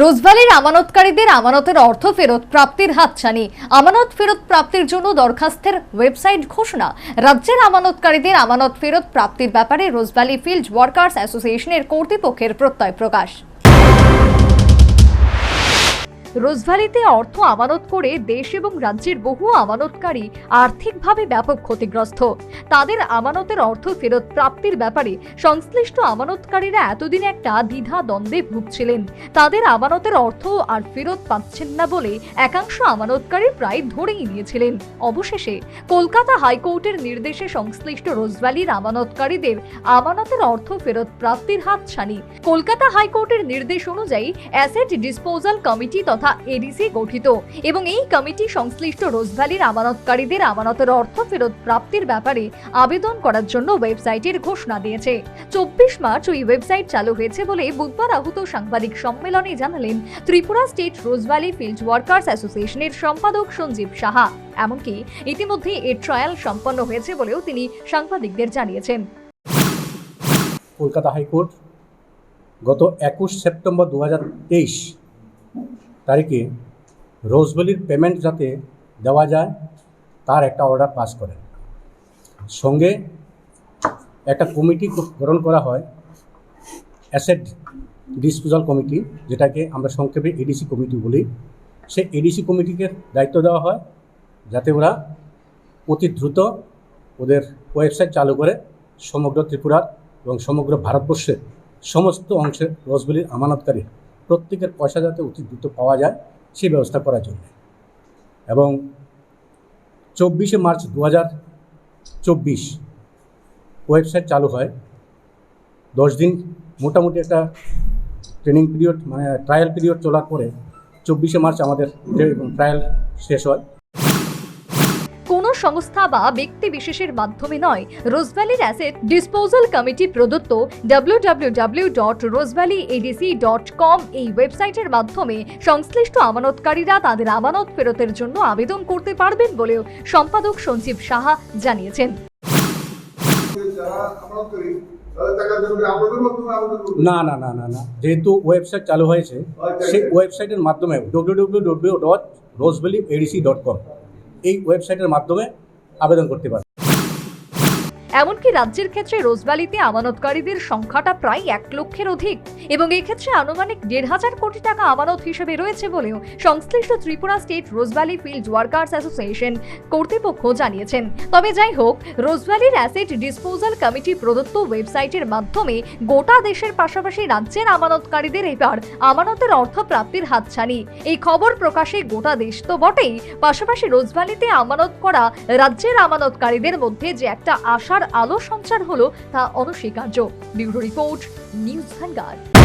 রোজভ্যালির আমানতকারীদের আমানতের অর্থ ফেরত প্রাপ্তির হাতছানি। আমানত ফেরত প্রাপ্তির জন্য দরখাস্তের ওয়েবসাইট ঘোষণা। রাজ্যের আমানতকারীদের আমানত ফেরত প্রাপ্তির ব্যাপারে রোজভালি ফিল্ড ওয়ার্কার্স অ্যাসোসিয়েশনের কর্তৃপক্ষের প্রত্যয় প্রকাশ। রোজভ্যালিতে অর্থ আমানত করে দেশ এবং রাজ্যের বহু আমানতকারী আর্থিকভাবে ব্যাপক ক্ষতিগ্রস্ত। তাদের আমানতের অর্থ ফেরত প্রাপ্তির ব্যাপারে সংশ্লিষ্ট আমানতকারীরা এতদিন একটা দ্বিধা দ্বন্দ্বে ভুগছিলেন। তাদের আমানতের অর্থ আর ফেরত পাচ্ছেন না বলে একাংশ আমানতকারী প্রায় ধরেই নিয়েছিলেন। অবশেষে কলকাতা হাইকোর্টের নির্দেশে সংশ্লিষ্ট রোজভ্যালির আমানতকারীদের আমানতের অর্থ ফেরত প্রাপ্তির হাতছানি। কলকাতা হাইকোর্টের নির্দেশ অনুযায়ী অ্যাসেট ডিসপোজাল কমিটি তথা এডিসি গঠিত। এবং এই কমিটি সংশ্লিষ্ট রোজভ্যালির আমানতকারীদের আমানতের অর্থ ফেরত প্রাপ্তির ব্যাপারে আবেদন করার জন্য ওয়েবসাইটের ঘোষণা দিয়েছে। চব্বিশ মার্চ ওই ওয়েবসাইট চালু হয়েছে বলে বুধবার আহত সাংবাদিক সম্মেলনে জানালেন Tripura state Rose Valley field workers অ্যাসোসিয়েশনের সম্পাদক সঞ্জীব সাহা। এমনকি ইতিমধ্যে এর ট্রায়াল সম্পন্ন হয়েছে বলেও তিনি সাংবাদিকদের জানিয়েছেন। কলকাতা হাইকোর্ট গত একুশ সেপ্টেম্বর দু হাজার তেইশ তারিখে রোজভ্যালির পেমেন্ট যাতে দেওয়া যায়, তার একটা অর্ডার পাস করেন। সঙ্গে একটা কমিটি গঠন করা হয় অ্যাসেট ডিসপোজাল কমিটি যেটাকে আমরা সংক্ষেপে এডিসি কমিটি বলি। সেই এডিসি কমিটিকে দায়িত্ব দেওয়া হয়, যাতে ওরা অতি দ্রুত ওদের ওয়েবসাইট চালু করে সমগ্র ত্রিপুরার এবং সমগ্র ভারতবর্ষের সমস্ত অংশের রসবলির আমানতকারী প্রত্যেকের পয়সা যাতে অতি দ্রুত পাওয়া যায় সেই ব্যবস্থা করার জন্য। এবং চব্বিশে মার্চ দু হাজার চব্বিশ ওয়েবসাইট চালু হয়। দশ দিন মোটামুটি একটা ট্রেনিং পিরিয়ড মানে ট্রায়াল পিরিয়ড চলার পরে চব্বিশে মার্চ আমাদের ট্রায়াল শেষ হয়। সংস্থা বা ব্যক্তি বিশেষের মাধ্যমে নয়। রোজভ্যালির অ্যাসেট ডিসপোজাল কমিটি প্রদত্ত W W W dot Rose Valley ADC dot com এই ওয়েবসাইটের মাধ্যমে সংশ্লিষ্ট আমানতকারীরা তাদের আমানত ফেরতের জন্য আবেদন করতে পারবেন বলেও সম্পাদক সঞ্জীব সাহা জানিয়েছেন। না না না না না। যেহেতু ওয়েবসাইট চালু হয়েছে সেই ওয়েবসাইটের মাধ্যমে W W W dot Rose Valley ADC dot com এই ওয়েবসাইটের মাধ্যমে আবেদন করতে পারে এমনকি রাজ্যের ক্ষেত্রে রোজভ্যালিতে আমানতকারীদের সংখ্যাটা প্রায় এক লক্ষের অধিক। এবং এক্ষেত্রে আনুমানিক দেড় হাজার কোটি টাকা আমানত হিসেবে রয়েছে বলেও সংশ্লিষ্ট Tripura state Rose Valley field workers association কর্তৃপক্ষ জানিয়েছেন। তবে যাই হোক রোজভ্যালির অ্যাসেট ডিসপোজাল কমিটি প্রদত্ত ওয়েবসাইটের মাধ্যমে গোটা দেশের পাশাপাশি রাজ্যের আমানতকারীদের এবার আমানতের অর্থ প্রাপ্তির হাতছানি। এই খবর প্রকাশে গোটা দেশ তো বটেই। পাশাপাশি রোজভ্যালিতে আমানত করা রাজ্যের আমানতকারীদের মধ্যে যে একটা আশার আলো সঞ্চার হলো তা অনস্বীকার্য। Bureau report news vanguard